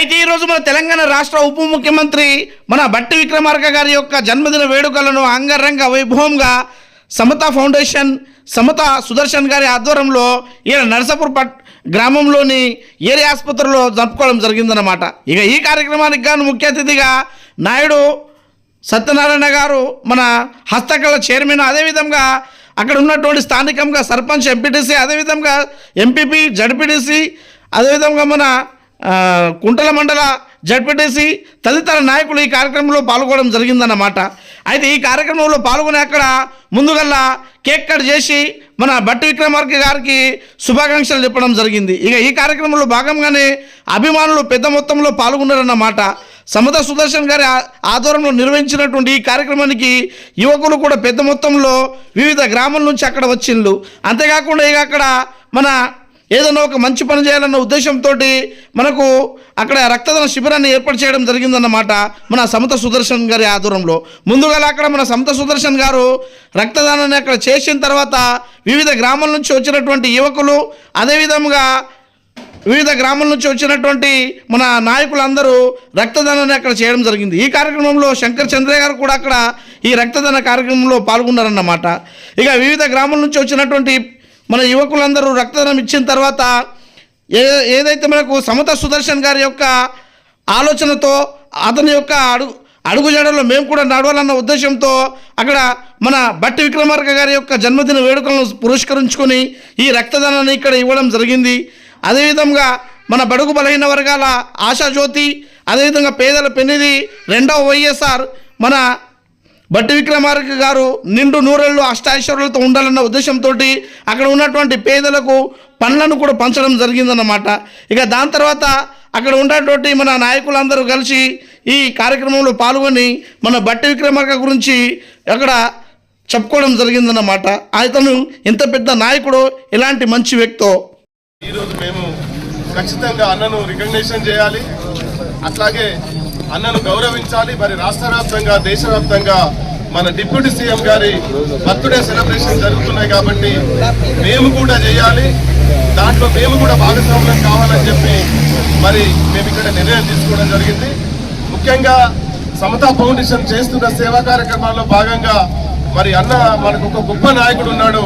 అయితే ఈరోజు మన తెలంగాణ రాష్ట్ర ఉప ముఖ్యమంత్రి మన బట్టి విక్రమార్క గారి యొక్క జన్మదిన వేడుకలను అంగరంగ వైభవంగా సమత ఫౌండేషన్ సమత సుదర్శన్ గారి ఆధ్వర్యంలో ఈయన నరసపూర్ పట్ గ్రామంలోని ఏరియా ఆసుపత్రిలో జరుపుకోవడం జరిగిందన్నమాట. ఇక ఈ కార్యక్రమానికి గాను ముఖ్య అతిథిగా నాయుడు సత్యనారాయణ గారు మన హస్తకళ చైర్మన్ అదేవిధంగా అక్కడ ఉన్నటువంటి స్థానికంగా సర్పంచ్ ఎంపీటీసీ అదేవిధంగా ఎంపీపీ జడ్పీటీసీ అదేవిధంగా మన కుంటల మండల జడ్పీటీసీ తదితర నాయకులు ఈ కార్యక్రమంలో పాల్గొనడం జరిగిందన్నమాట. అయితే ఈ కార్యక్రమంలో పాల్గొని అక్కడ ముందుగల్లా కేక్ కట్ చేసి మన బట్టి విక్రమార్క గారికి శుభాకాంక్షలు చెప్పడం జరిగింది. ఇక ఈ కార్యక్రమంలో భాగంగానే అభిమానులు పెద్ద మొత్తంలో పాల్గొన్నారన్నమాట. సమత సుదర్శన్ గారి ఆధ్వర్యంలో నిర్వహించినటువంటి ఈ కార్యక్రమానికి యువకులు కూడా పెద్ద మొత్తంలో వివిధ గ్రామాల నుంచి అక్కడ వచ్చిండ్రు అంతేకాకుండా ఇక అక్కడ మన ఏదైనా ఒక మంచి పని చేయాలన్న ఉద్దేశంతో మనకు అక్కడ రక్తదాన శిబిరాన్ని ఏర్పాటు చేయడం జరిగిందన్నమాట మన సమత సుదర్శన్ గారి ఆధ్వర్యంలో. ముందుగా అక్కడ మన సమత సుదర్శన్ గారు రక్తదానాన్ని అక్కడ చేసిన తర్వాత వివిధ గ్రామాల నుంచి వచ్చినటువంటి యువకులు అదేవిధంగా వివిధ గ్రామాల నుంచి వచ్చినటువంటి మన నాయకులందరూ రక్తదానాన్ని అక్కడ చేయడం జరిగింది. ఈ కార్యక్రమంలో శంకర్ చంద్రయ్య గారు కూడా అక్కడ ఈ రక్తదాన కార్యక్రమంలో పాల్గొన్నారన్నమాట. ఇక వివిధ గ్రామాల నుంచి వచ్చినటువంటి మన యువకులందరూ రక్తదానం ఇచ్చిన తర్వాత ఏ ఏదైతే మనకు సమత సుదర్శన్ గారి యొక్క ఆలోచనతో అతని యొక్క అడుగు అడుగుజాడలో మేము కూడా నడవాలన్న ఉద్దేశంతో అక్కడ మన బట్టి విక్రమార్క గారి యొక్క జన్మదిన వేడుకలను పురస్కరించుకొని ఈ రక్తదానాన్ని ఇక్కడ ఇవ్వడం జరిగింది. అదేవిధంగా మన బడుగు బలహీన వర్గాల ఆశాజ్యోతి అదేవిధంగా పేదల పెన్నిది రెండవ వైఎస్ఆర్ మన బట్టి విక్రమార్క గారు నిండు నూరెళ్ళు అష్టాశ్వరులతో ఉండాలన్న ఉద్దేశంతో అక్కడ ఉన్నటువంటి పేదలకు పనులను కూడా పంచడం జరిగిందన్నమాట. ఇక దాని తర్వాత అక్కడ ఉన్నటువంటి మన నాయకులందరూ కలిసి ఈ కార్యక్రమంలో పాల్గొని మన బట్టి విక్రమార్క గురించి అక్కడ చెప్పుకోవడం జరిగిందన్నమాట. అతను ఇంత పెద్ద నాయకుడు ఇలాంటి మంచి వ్యక్తో? ఈరోజు మేము ఖచ్చితంగా అన్నను రికగ్నేషన్ చేయాలి. అట్లాగే అన్నను గౌరవించాలి. మరి రాష్ట్ర వ్యాప్తంగా దేశవ్యాప్తంగా మన డిప్యూటీ సీఎం గారి బర్త్డే సెలబ్రేషన్ జరుగుతున్నాయి కాబట్టి మేము కూడా చేయాలి. దాంట్లో మేము కూడా భాగస్వామ్యం కావాలని చెప్పి మరి మేము ఇక్కడ నిర్ణయం తీసుకోవడం జరిగింది. ముఖ్యంగా సమతా ఫౌండేషన్ చేస్తున్న సేవా కార్యక్రమాల్లో భాగంగా మరి అన్న మనకు ఒక గొప్ప నాయకుడు ఉన్నాడు.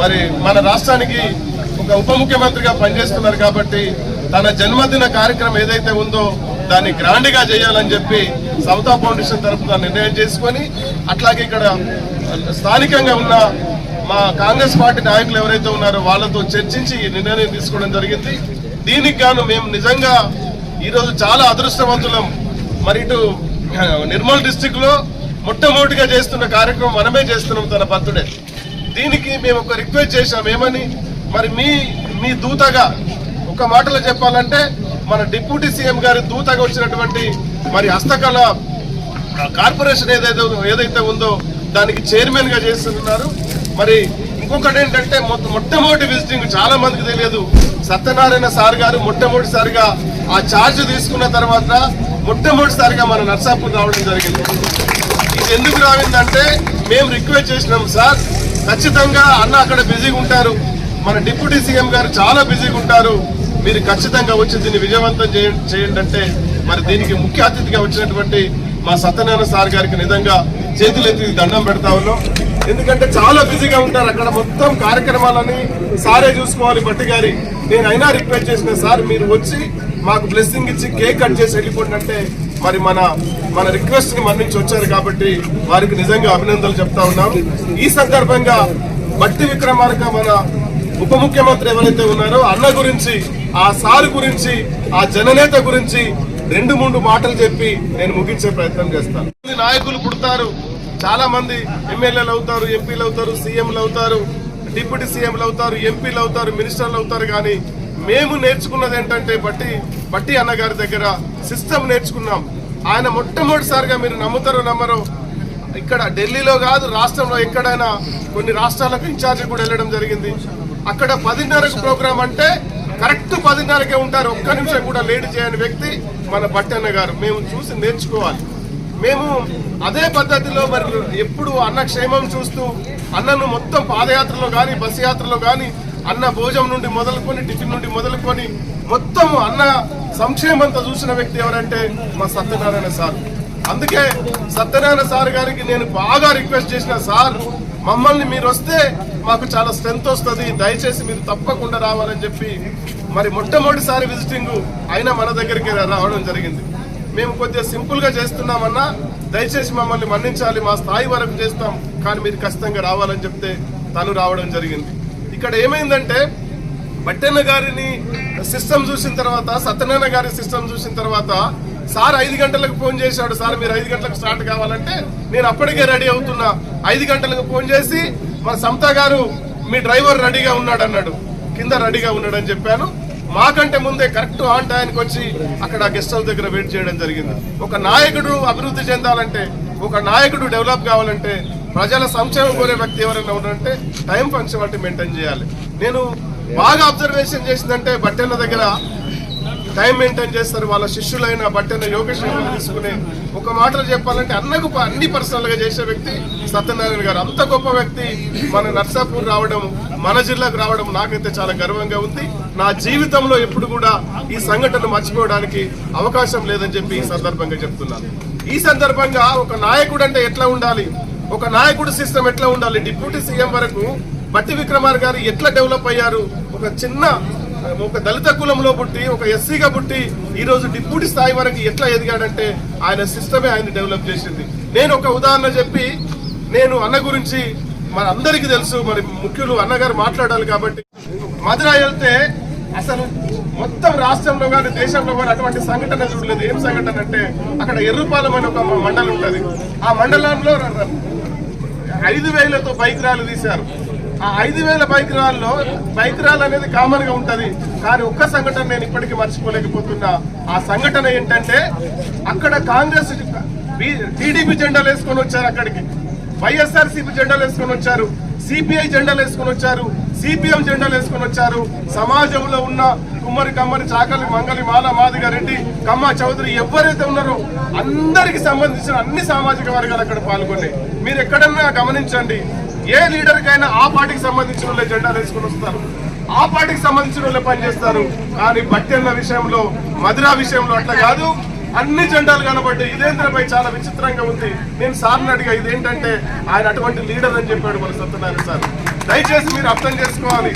మరి మన రాష్ట్రానికి ఒక ఉప ముఖ్యమంత్రిగా పనిచేస్తున్నారు కాబట్టి తన జన్మదిన కార్యక్రమం ఏదైతే ఉందో దాన్ని గ్రాండ్గా చేయాలని చెప్పి సమతా ఫౌండేషన్ తరఫున నిర్ణయం చేసుకొని అట్లాగే ఇక్కడ స్థానికంగా ఉన్న మా కాంగ్రెస్ పార్టీ నాయకులు ఎవరైతే ఉన్నారో వాళ్ళతో చర్చించి ఈ నిర్ణయం తీసుకోవడం జరిగింది. దీనికి గాను మేము నిజంగా ఈరోజు చాలా అదృష్టవంతులం. మరి ఇటు నిర్మల్ డిస్టిక్లో మొట్టమొదటిగా చేస్తున్న కార్యక్రమం మనమే చేస్తున్నాం తన బర్త్డే. దీనికి మేము ఒక రిక్వెస్ట్ చేశాం. ఏమని? మరి మీ మీ దూతగా ఒక మాటలో చెప్పాలంటే మన డిప్యూటీ సీఎం గారి దూతగా వచ్చినటువంటి మరి హస్తకళ కార్పొరేషన్ ఏదైతే ఏదైతే ఉందో దానికి చైర్మన్గా చేస్తున్నారు. మరి ఇంకొకటి ఏంటంటే మొట్ట- మొట్టమొదటి విజిటింగ్ చాలా మందికి తెలియదు. సత్యనారాయణ సార్ గారు మొట్టమొదటిసారిగా ఆ ఛార్జ్ తీసుకున్న తర్వాత మొట్టమొదటిసారిగా మన నర్సాపూర్ రావడం జరిగింది. ఇది ఎందుకు రావిందంటే మేము రిక్వెస్ట్ చేసినాం సార్. ఖచ్చితంగా అన్న అక్కడ బిజీగా ఉంటారు. మన డిప్యూటీ సీఎం గారు చాలా బిజీగా ఉంటారు. మీరు ఖచ్చితంగా వచ్చి దీన్ని విజయవంతం చేయ- చేయండి అంటే మరి దీనికి ముఖ్య అతిథిగా వచ్చినటువంటి మా సత్యనారాయణ సార్ గారికి నిజంగా చేతులెత్తి దండం పెడతా ఉన్నాం. ఎందుకంటే చాలా బిజీగా ఉంటారు అక్కడ మొత్తం కార్యక్రమాలని సారే చూసుకోవాలి బట్టి గారి. నేను అయినా రిక్వెస్ట్ చేసిన సార్ మీరు వచ్చి మాకు బ్లెస్సింగ్ ఇచ్చి కేక్ కట్ చేసి వెళ్ళిపోండి. అంటే మరి మన మన రిక్వెస్ట్ని మన్నించి వచ్చారు కాబట్టి వారికి నిజంగా అభినందనలు చెప్తా ఉన్నాం. ఈ సందర్భంగా భట్టి విక్రమార్క మన ఉప ముఖ్యమంత్రి ఎవరైతే ఉన్నారో అన్న గురించి ఆ సార్ గురించి ఆ జననేత గురించి రెండు మూడు మాటలు చెప్పి నేను ముగించే ప్రయత్నం చేస్తాను. నాయకులు పుడతారు చాలా మంది ఎమ్మెల్యేలు అవుతారు ఎంపీలు అవుతారు సీఎంలు అవుతారు డిప్యూటీ సీఎంలు అవుతారు ఎంపీలు అవుతారు మినిస్టర్లు అవుతారు కానీ మేము నేర్చుకున్నది ఏంటంటే బట్టి బట్టి అన్నగారి దగ్గర సిస్టమ్ నేర్చుకున్నాం. ఆయన మొట్టమొదటిసారిగా మీరు నమ్ముతారో నమ్మరో ఇక్కడ ఢిల్లీలో కాదు రాష్ట్రంలో ఎక్కడైనా కొన్ని రాష్ట్రాలకు ఇన్ఛార్జి కూడా వెళ్ళడం జరిగింది. అక్కడ పదిన్నరకు ప్రోగ్రామ్ అంటే కరెక్ట్ పదిన్నరకే ఉంటారు. ఒక్క నిమిషం కూడా లేట్ చేయని వ్యక్తి మన బట్టన్న గారు. మేము చూసి నేర్చుకోవాలి. మేము అదే పద్ధతిలో మరి ఎప్పుడు అన్న క్షేమం చూస్తూ అన్నను మొత్తం పాదయాత్రలో కానీ బస్ యాత్రలో కానీ అన్న భోజనం నుండి మొదలుకొని టిఫిన్ నుండి మొదలుకొని మొత్తం అన్న సంక్షేమంతా చూసిన వ్యక్తి ఎవరంటే మా సత్యనారాయణ సార్. అందుకే సత్యనారాయణ సార్ గారికి నేను బాగా రిక్వెస్ట్ చేసిన సార్ మమ్మల్ని మీరు వస్తే మాకు చాలా స్ట్రెంత్ వస్తుంది. దయచేసి మీరు తప్పకుండా రావాలని చెప్పి మరి మొట్టమొదటిసారి విజిటింగ్ అయినా మన దగ్గరికి రావడం జరిగింది. మేము కొద్దిగా సింపుల్గా చేస్తున్నామన్నా దయచేసి మమ్మల్ని మన్నించాలి. మా స్థాయి వరకు చేస్తాం. కానీ మీరు ఖచ్చితంగా రావాలని చెప్తే తను రావడం జరిగింది. ఇక్కడ ఏమైందంటే బట్టెన్న గారిని సిస్టమ్ చూసిన తర్వాత సత్యనారాయణ గారి సిస్టమ్ చూసిన తర్వాత సార్ ఐదు గంటలకు ఫోన్ చేశాడు సార్ మీరు ఐదు గంటలకు స్టార్ట్ కావాలంటే నేను అప్పటికే రెడీ అవుతున్నా. ఐదు గంటలకు ఫోన్ చేసి మా సంత గారు మీ డ్రైవర్ రెడీగా ఉన్నాడు అన్నాడు కింద రెడీగా ఉన్నాడు అని చెప్పాను. మాకంటే ముందే కరెక్ట్ ఆన్ టైంకి వచ్చి అక్కడ గెస్ట్ హౌస్ దగ్గర వెయిట్ చేయడం జరిగింది. ఒక నాయకుడు అభివృద్ధి చెందాలంటే ఒక నాయకుడు డెవలప్ కావాలంటే ప్రజల సంక్షేమం కోరే వ్యక్తి ఎవరైనా ఉన్నారంటే టైం పంక్చువాలిటీ మెయింటైన్ చేయాలి. నేను బాగా అబ్జర్వేషన్ చేసిందంటే బట్టెన్న దగ్గర టైం మెయింటైన్ చేస్తారు వాళ్ళ శిష్యులైన బట్టైన యోగక్షేమం తీసుకునే ఒక మాటలు చెప్పాలంటే అన్నకు అన్ని పర్సనల్గా చేసే వ్యక్తి సత్యనారాయణ గారు. అంత గొప్ప వ్యక్తి మన నర్సాపూర్ రావడం మన జిల్లాకు రావడం నాకైతే చాలా గర్వంగా ఉంది. నా జీవితంలో ఎప్పుడు కూడా ఈ సంఘటన మర్చిపోవడానికి అవకాశం లేదని చెప్పి ఈ సందర్భంగా చెప్తున్నాను. ఈ సందర్భంగా ఒక నాయకుడు అంటే ఎట్లా ఉండాలి? ఒక నాయకుడు సిస్టమ్ ఎట్లా ఉండాలి? డిప్యూటీ సీఎం వరకు బట్టి విక్రమార్ గారు ఎట్లా డెవలప్ అయ్యారు? ఒక చిన్న ఒక దళిత కులంలో పుట్టి ఒక ఎస్సీగా పుట్టి ఈ రోజు డిప్యూటీ స్థాయి వరకు ఎట్లా ఎదిగాడంటే ఆయన సిస్టమే ఆయన డెవలప్ చేసింది. నేను ఒక ఉదాహరణ చెప్పి నేను అన్న గురించి మన అందరికీ తెలుసు మరి ముఖ్యులు అన్నగారు మాట్లాడాలి కాబట్టి. మధురా వెళ్తే అసలు మొత్తం రాష్ట్రంలో కానీ దేశంలో కానీ అటువంటి సంఘటన చూడలేదు. ఏం సంఘటన అంటే అక్కడ ఎర్రుపాలెం అని ఒక మండలం ఉంటుంది. ఆ మండలంలో ర- ఐదు వేలతో బైక్ ర్యాలీ తీశారు. ఆ ఐదు వేల బైక్ రాల్లో బైక్ ర్యాలీ అనేది కామన్గా ఉంటది. కానీ ఒక్క సంఘటన నేను ఇప్పటికీ మర్చిపోలేకపోతున్నా. ఆ సంఘటన ఏంటంటే అక్కడ కాంగ్రెస్ టీడీపీ జెండాలు వేసుకొని వచ్చారు అక్కడికి. వైఎస్ఆర్సీపీ జెండాలు వేసుకొని వచ్చారు. సిపిఐ జెండాలు వేసుకొని వచ్చారు. సిపిఎం జెండాలు వేసుకొని వచ్చారు. సమాజంలో ఉన్న కుమ్మరి కమ్మరి చాకలి మంగలి మాల మాదిగ రెడ్డి కమ్మ చౌదరి ఎవరైతే ఉన్నారో అందరికి సంబంధించిన అన్ని సామాజిక వర్గాలు అక్కడ పాల్గొన్నాయి. మీరు ఎక్కడన్నా గమనించండి. ఏ లీడర్ కైనా ఆ పార్టీకి సంబంధించిన వాళ్ళే జెండాలు వేసుకొని వస్తారు. ఆ పార్టీకి సంబంధించిన వాళ్ళే పనిచేస్తారు. కానీ బట్టెన్న విషయంలో మధురా విషయంలో అట్లా కాదు. అన్ని జెండాలు కనబడ్డాయి. ఇదేంద్రపై చాలా విచిత్రంగా ఉంది. నేను సార్ని అడిగా ఇదేంటంటే ఆయన అటువంటి లీడర్ అని చెప్పాడు మన సత్యనారాయణ సార్. దయచేసి మీరు అర్థం చేసుకోవాలి.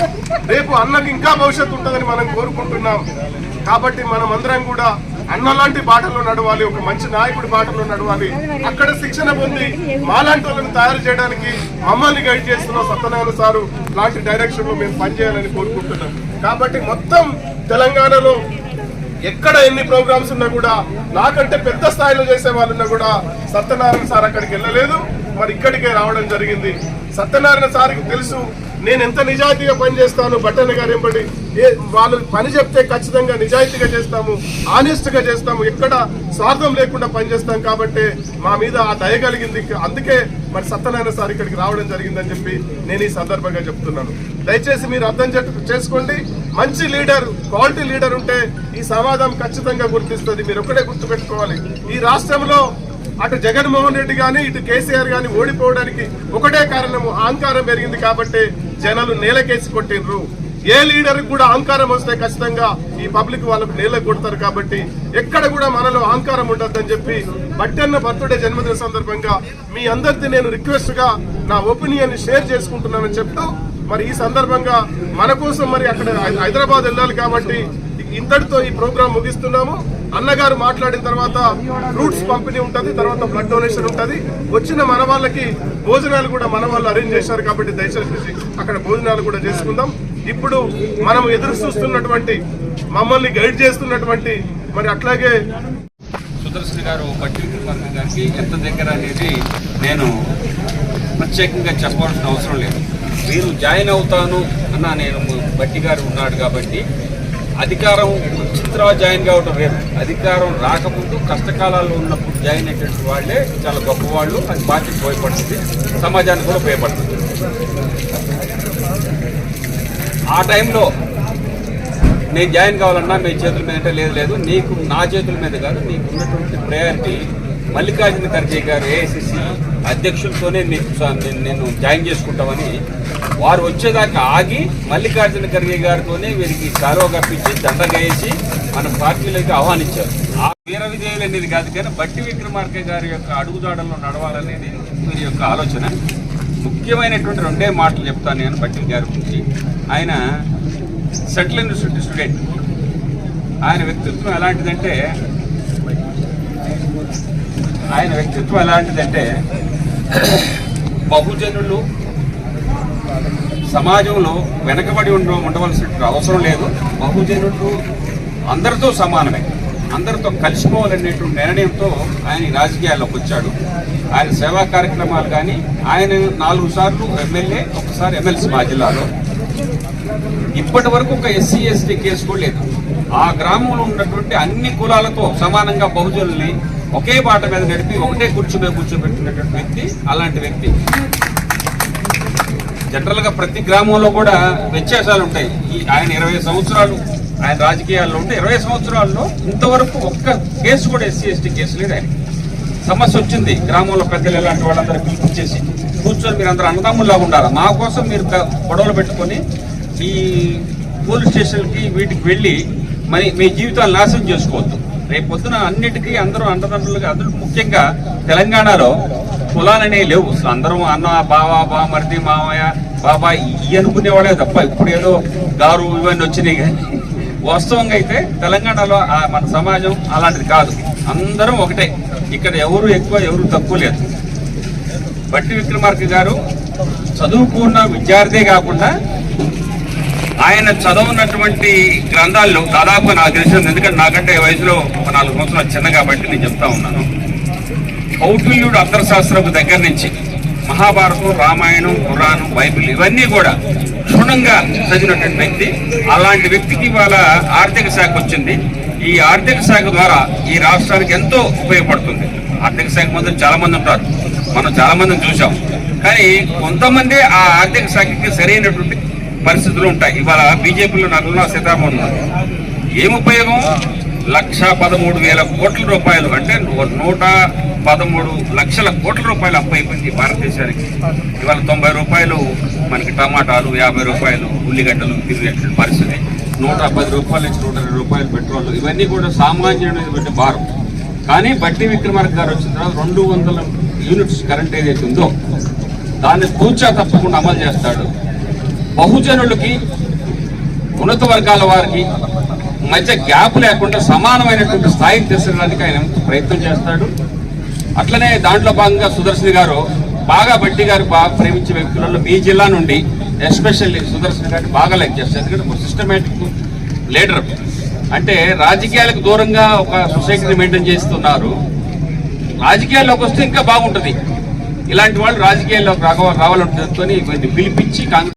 రేపు అన్నకి ఇంకా భవిష్యత్తు ఉంటుందని మనం కోరుకుంటున్నాం. కాబట్టి మనం అందరం కూడా అన్నలాంటి బాటలో నడవాలి ఒక మంచి నాయకుడి బాటలో నడవాలి. అక్కడ శిక్షణ పొంది మాలాంటి వాళ్ళని తయారు చేయడానికి మమ్మల్ని గైడ్ చేస్తున్న సత్యనారాయణ సారు లాంటి డైరెక్షన్లో మేము పనిచేయాలని కోరుకుంటున్నాం. కాబట్టి మొత్తం తెలంగాణలో ఎక్కడ ఎన్ని ప్రోగ్రామ్స్ ఉన్నా కూడా నాకంటే పెద్ద స్థాయిలో చేసే వాళ్ళున్నా కూడా సత్యనారాయణ సార్ అక్కడికి వెళ్ళలేదు. మరి ఇక్కడికే రావడం జరిగింది. సత్యనారాయణ సార్కి తెలుసు నేను ఎంత నిజాయితీగా పనిచేస్తాను బట్టన్న గారు ఎంబడి ఏ వాళ్ళు పని చెప్తే ఖచ్చితంగా నిజాయితీగా చేస్తాము ఆనెస్ట్గా చేస్తాము ఎక్కడ స్వార్థం లేకుండా పనిచేస్తాం కాబట్టి మా మీద ఆ దయ కలిగింది. అందుకే మరి సత్యనారాయణ సార్ ఇక్కడికి రావడం జరిగిందని చెప్పి నేను ఈ సందర్భంగా చెప్తున్నాను. దయచేసి మీరు అర్థం చేసుకోండి. మంచి లీడర్ క్వాలిటీ లీడర్ ఉంటే ఈ సమాజం ఖచ్చితంగా గుర్తిస్తుంది. మీరు ఒక్కడే గుర్తుపెట్టుకోవాలి. ఈ రాష్ట్రంలో అటు జగన్మోహన్ రెడ్డి కానీ ఇటు కేసీఆర్ కానీ ఓడిపోవడానికి ఒకటే కారణము అహంకారం పెరిగింది కాబట్టి జనాలు నేలకేసి కొట్టిండ్రు. ఏ లీడర్ కూడా అహంకారం వస్తే ఖచ్చితంగా ఈ పబ్లిక్ వాళ్ళకు నేల కొడతారు కాబట్టి ఎక్కడ కూడా మనలో అహంకారం ఉండొద్దని చెప్పి బట్టన్న బర్త్డే జన్మదిన సందర్భంగా మీ అందరితో నేను రిక్వెస్ట్గా నా ఒపీనియన్ షేర్ చేసుకుంటున్నానని చెప్తూ మరి ఈ సందర్భంగా మన కోసం మరి అక్కడ హై- హైదరాబాద్ వెళ్ళాలి కాబట్టి ఇంతటితో ఈ ప్రోగ్రాం ముగిస్తున్నాము. అన్నగారు మాట్లాడిన తర్వాత ఫ్రూట్స్ పంపిణీ ఉంటుంది తర్వాత బ్లడ్ డొనేషన్ ఉంటుంది. వచ్చిన మన వాళ్ళకి భోజనాలు కూడా మన వాళ్ళు అరేంజ్ చేశారు కాబట్టి దయచేసి అక్కడ భోజనాలు కూడా చేసుకుందాం. ఇప్పుడు మనం ఎదురు చూస్తున్నటువంటి మమ్మల్ని గైడ్ చేస్తున్నటువంటి మరి అట్లాగే సుదర్శన్ గారు గారికి ఎంత దగ్గర అనేది నేను ప్రత్యేకంగా చెప్పాల్సిన అవసరం లేదు. మీరు జాయిన్ అవుతాను అన్న నేను బట్టి గారు ఉన్నాడు కాబట్టి అధికారం చిత్ర జాయిన్ కావటం వేరు అధికారం రాకముందు కష్టకాలాల్లో ఉన్నప్పుడు జాయిన్ అయ్యేటువంటి వాళ్ళే చాలా గొప్పవాళ్ళు. అది పార్టీకి ఉపయోగపడుతుంది సమాజానికి కూడా ఉపయోగపడుతుంది ఆ టైంలో నేను జాయిన్ కావాలన్నా మీ చేతుల మీద అంటే లేదు లేదు. నీకు నా చేతుల మీద కాదు నీకు ఉన్నటువంటి ప్రయారిటీ మల్లికార్జున ఖర్గే గారు ఏఐసిసి అధ్యక్షులతోనే నేను- నేను జాయిన్ చేసుకుంటామని వారు వచ్చేదాకా ఆగి మల్లికార్జున ఖర్గే గారితోనే వీరికి కాలువ కప్పించి దండగేసి మన పార్టీలోకి ఆహ్వానించారు. ఆ వీర విజయాలు అనేది కాదు కానీ బట్టి విక్రమార్క గారి యొక్క అడుగుదాడల్లో నడవాలనేది వీరి యొక్క ఆలోచన. ముఖ్యమైనటువంటి రెండే మాటలు చెప్తాను నేను బట్టి గారి గురించి. ఆయన సెటిల్ యూనివర్సిటీ స్టూడెంట్. ఆయన వ్యక్తిత్వం ఎలాంటిదంటే ఆయన వ్యక్తిత్వం ఎలాంటిదంటే బహుజనులు సమాజంలో వెనకబడి ఉండ ఉండవలసిన అవసరం లేదు. బహుజనులు అందరితో సమానమే. అందరితో కలిసిపోవాలనేటువంటి నిర్ణయంతో ఆయన రాజకీయాల్లోకి వచ్చాడు. ఆయన సేవా కార్యక్రమాలు కానీ ఆయన నాలుగు సార్లు ఎమ్మెల్యే ఒకసారి ఎమ్మెల్సీ మా జిల్లాలో. ఇప్పటి వరకు ఒక ఎస్సీ ఎస్టీ కేసు కూడా లేదు. ఆ గ్రామంలో ఉన్నటువంటి అన్ని కులాలతో సమానంగా బహుజనుల్ని ఒకే పాట మీద నడిపి ఒకటే కూర్చో మీద కూర్చోబెట్టినటువంటి వ్యక్తి అలాంటి వ్యక్తి. జనరల్గా ప్రతి గ్రామంలో కూడా వ్యత్యాసాలు ఉంటాయి. ఈ ఆయన ఇరవై సంవత్సరాలు ఆయన రాజకీయాల్లో ఉంటే ఇరవై సంవత్సరాల్లో ఇంతవరకు ఒక్క కేసు కూడా ఎస్సీ ఎస్టీ కేసు లేదు ఆయన సమస్య వచ్చింది. గ్రామంలో పెద్దలు ఇలాంటి వాళ్ళందరూ పిలిపించేసి కూర్చొని మీరు అందరూ అన్నదమ్ముల్లాగా ఉండాలి? మా కోసం మీరు గొడవలు పెట్టుకొని ఈ పోలీస్ స్టేషన్కి వీటికి వెళ్ళి మరి మీ జీవితాలు నాశనం చేసుకోవద్దు. రేపు పొద్దున అన్నిటికీ అందరూ అన్నదమ్ములుగా అందరూ ముఖ్యంగా తెలంగాణలో కులాలనే లేవు. అందరం అన్న బావ బామర్ది మామయ్య బాబా ఈ అనుకునేవాడే తప్ప ఇప్పుడు ఏదో గారు ఇవన్నీ వచ్చినాయి కానీ వాస్తవంగా అయితే తెలంగాణలో ఆ మన సమాజం అలాంటిది కాదు. అందరం ఒకటే. ఇక్కడ ఎవరు ఎక్కువ ఎవరు తక్కువ లేదు. బట్టి విక్రమార్క గారు చదువుకున్న విద్యార్థే కాకుండా ఆయన చదవనటువంటి గ్రంథాల్లో దాదాపు నాకు తెలిసింది ఎందుకంటే నాకంటే వయసులో ఒక నాలుగు సంవత్సరాలు చిన్న కాబట్టి నేను చెప్తా ఉన్నాను. కౌటిల్యుడు అర్థశాస్త్రపు దగ్గర నుంచి మహాభారతం రామాయణం పురాణం బైబిల్ ఇవన్నీ కూడా క్షుణ్ణంగా చదివినటువంటి వ్యక్తి. అలాంటి వ్యక్తికి ఇవాళ ఆర్థిక శాఖ వచ్చింది. ఈ ఆర్థిక శాఖ ద్వారా ఈ రాష్ట్రానికి ఎంతో ఉపయోగపడుతుంది. ఆర్థిక శాఖ మంత్రులు చాలా మంది ఉంటారు. మనం చాలా మందిని చూసాం కానీ కొంతమంది ఆ ఆర్థిక శాఖకి సరైనటువంటి పరిస్థితులు ఉంటాయి. ఇవాళ బీజేపీలో నగరంలో సీతారామన్ ఉన్నారు ఏం ఉపయోగం? లక్ష పదమూడు వేల కోట్ల రూపాయలు అంటే నూట పదమూడు లక్షల కోట్ల రూపాయలు అప్పు అయిపోయింది భారతదేశానికి. ఇవాళ తొంభై రూపాయలు మనకి టమాటాలు యాభై రూపాయలు ఉల్లిగడ్డలు తిరిగేటువంటి పరిస్థితి. నూట పది రూపాయల నుంచి నూట ఇరవై రూపాయలు పెట్రోల్. ఇవన్నీ కూడా సామాన్యుడైనటువంటి భారం. కానీ బట్టి విక్రమార్క గారు వచ్చిన తర్వాత రెండు వందల యూనిట్స్ కరెంట్ ఏదైతే ఉందో దాన్ని తూచా తప్పకుండా అమలు చేస్తాడు. బహుజనులకి ఉన్నత వర్గాల వారికి మధ్య గ్యాప్ లేకుండా సమానమైనటువంటి స్థాయికి తీసుకురావడానికి ఆయన ప్రయత్నం చేస్తాడు. అట్లనే దాంట్లో భాగంగా సుదర్శన్ గారు బాగా బట్టి గారు బాగా ప్రేమించే వ్యక్తులలో మీ జిల్లా నుండి ఎస్పెషల్లీ సుదర్శన్ గారిని బాగా లైక్ చేస్తారు. ఎందుకంటే ఒక సిస్టమేటిక్ లీడర్ అంటే రాజకీయాలకు దూరంగా ఒక సొసైటీని మెయింటైన్ చేస్తున్నారు. రాజకీయాల్లోకి వస్తే ఇంకా బాగుంటుంది. ఇలాంటి వాళ్ళు రాజకీయాల్లోకి రావాలంటుందని రావాలంటే పిలిపించి కాంగ్రెస్